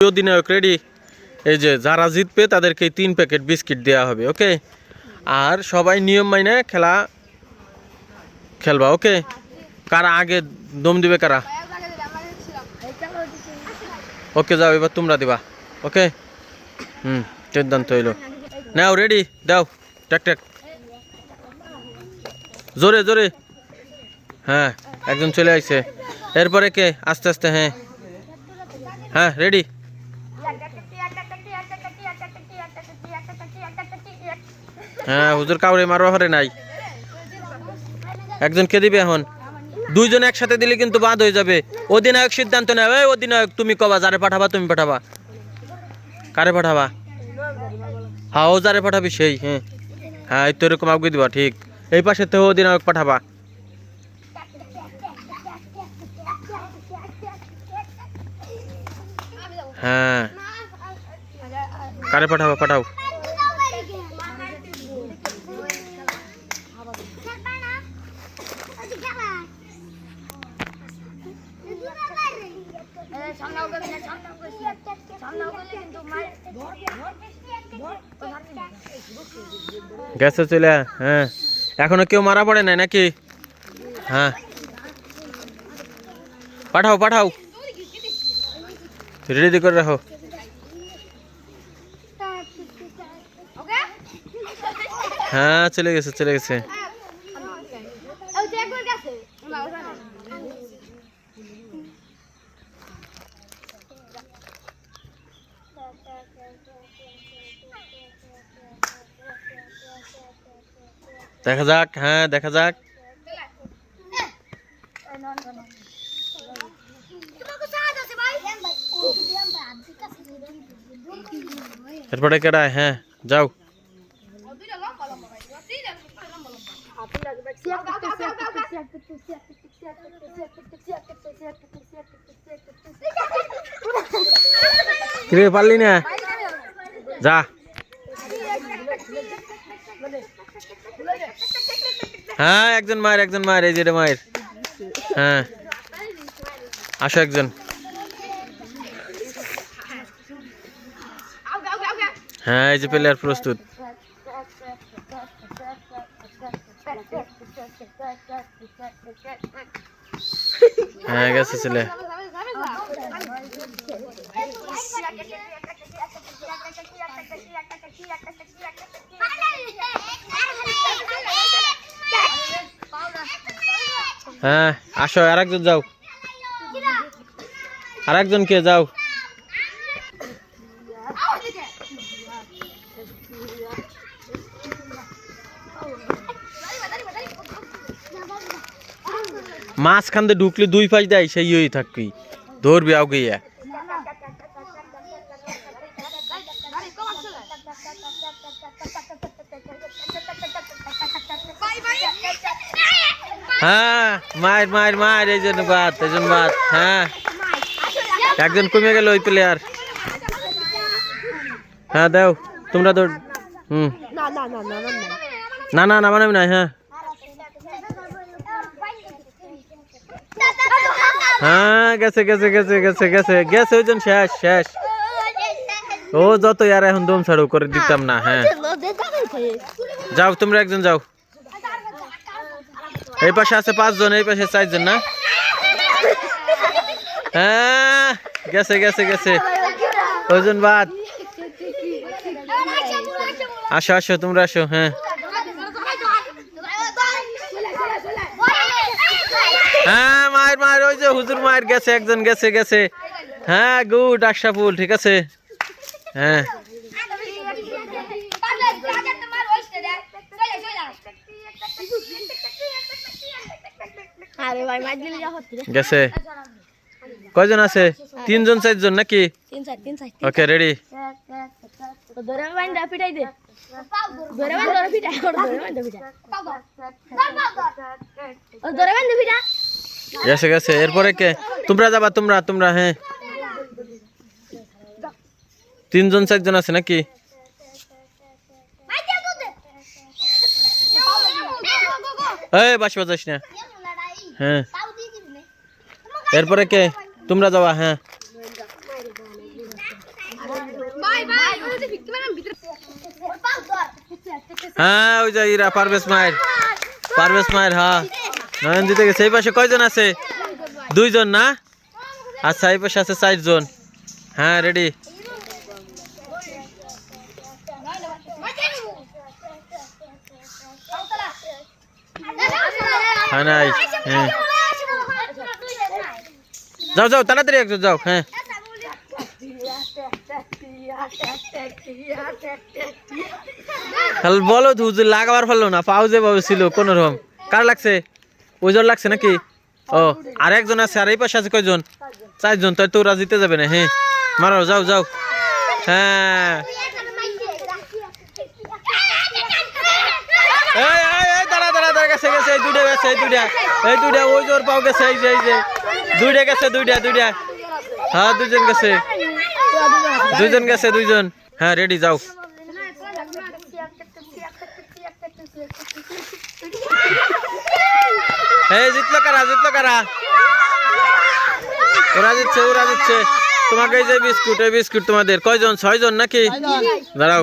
অধিনায়ক রেডি এই যে যারা জিতবে তাদেরকে তিন প্যাকেট বিস্কিট দেওয়া হবে ওকে আর সবাই নিয়ম মাইনে খেলা খেলবা ওকে কারা আগে দম দিবে কারা? ওকে যাও, এবার তোমরা দিবা ওকে হুম, সিদ্ধান্ত হইল। নাও রেডি দাও ট্যাক ট্যাক জোরে জোরে। হ্যাঁ একজন চলে আসছে এরপরে কে? আস্তে আস্তে হ্যাঁ। হ্যাঁ রেডি হ্যাঁ হুজুর কাউরে মারো, হরে নাই। একজন কে দিবে এখন? দুইজন একসাথে দিলে কিন্তু বাদ হয়ে যাবে। অধিনায়ক সিদ্ধান্ত নেয় ওই অধিনায়ক, তুমি কবা, যারে পাঠাবা, তুমি পাঠাবা। কারে পাঠাবা? হ্যাঁ ও যারে পাঠাবি সেই হ্যাঁ। হ্যাঁ তো এরকম আগে দিবা, ঠিক। এই পাশে তো অধিনায়ক পাঠাবা। হ্যাঁ। কারে পাঠাবা, পাঠাও। গেছে চলে হ্যাঁ এখনও কেউ মারা পড়ে নাই নাকি হ্যাঁ পাঠাও পাঠাও রেডি করে রাখো হ্যাঁ চলে গেছে চলে গেছে দেখা যাক হ্যাঁ দেখা যাক এরপরে কেডায় হ্যাঁ যাও কিরে পারলি না? যা। হ্যাঁ একজন মায়ের একজন মায়ের, এই যেটা মায়ের। হ্যাঁ। আসো একজন। হ্যাঁ এই যে প্লেয়ার প্রস্তুত। হ্যাঁ গেছে ছেলে। হ্যাঁ আসো আর একজন যাও। আর একজন কে, যাও। মাঝখান দিয়ে ঢুকলে দুই পাশ দেয়, সেই থাকবি। ধরবি আও গিয়া। হ্যাঁ মায়ের মায়ের মায়ের এই জন্য বাদ এই জন্য বাদ হ্যাঁ একজন কমে গেল ওই প্লেয়ার হ্যাঁ দাও, তোমরা তো হুম। না না না বানাবি না হ্যাঁ। হ্যাঁ গেছে গেছে গেছে গেছে গেছে গেছে, ওইজন শেষ শেষ। ও যত, আর এখন দম ছাড়ো করে দিতাম না হ্যাঁ। যাও, তোমরা একজন যাও। এই পাশে আছে পাঁচজন, এই পাশে চারজন, না? হ্যাঁ গেছে গেছে গেছে। ওইজন বাদ। আসো আসো, তোমরা আসো হ্যাঁ। হ্যাঁ মায়ের মায়ের, ওই যে হুজুর মায়ের গেছে, একজন গেছে গেছে। হ্যাঁ গুড, আশরাফুল, ঠিক আছে। হ্যাঁ। আরে ভাই মাছ দিলে যা হচ্ছে রে। গেছে। কয়জন আছে? তিনজন চারজন নাকি? তিন চার তিন চার ওকে রেডি তো ধরে বাইন দা পিটাই দে। ধরে বাইন ধরে পিটাই ওর ধরে বাইন দা পিটা। ও ধরে বাইন দা পিটা। গেছে গেছে। এরপরে কে? তোমরা যাবা তোমরা তোমরা হ্যাঁ। তিনজন চারজন আছে নাকি? এই বাস বাজাস না। হ্যাঁ। এরপরে কে? তোমরা যাবা হ্যাঁ। হ্যাঁ ওই যে ইরা পারভেজ মায়ের। পারভেজ মায়ের হ্যাঁ। নয়ন দিতে গেছে এই পাশে কয়জন আছে? দুইজন না? আচ্ছা এই পাশে আছে চারজন। হ্যাঁ রেডি হ্যাঁ নাই হ্যাঁ। যাও যাও তাড়াতাড়ি একজন যাও হ্যাঁ। তাহলে বলো তো হুজুর লাগাবার ফেলল না পাউজে পাবে ছিল কোন রকম। কার লাগছে? ওইজন লাগছে নাকি? ও আর একজন আছে আর এই পাশে আছে কয়জন? চারজন তাই তো জিতে যাবে না হ্যাঁ। মারো যাও যাও। হ্যাঁ এই এই এই দাঁড়া দাঁড়া দাঁড়া গেছে গেছে, এই দুইটা। এই দুইটা, ওই জোর পাও গেছে, এই যে এই যে। দুইটা গেছে, দুইটা দুইটা। হ্যাঁ দুইজন গেছে। দুইজন গেছে, দুইজন। হ্যাঁ রেডি যাও। এই, জিতলো কারা জিতলো কারা? ওরা জিতছে ওরা জিতছে তোমাকে এই যে বিস্কুট, এই বিস্কুট তোমাদের। কয়জন? ছয়জন নাকি? দাঁড়াও।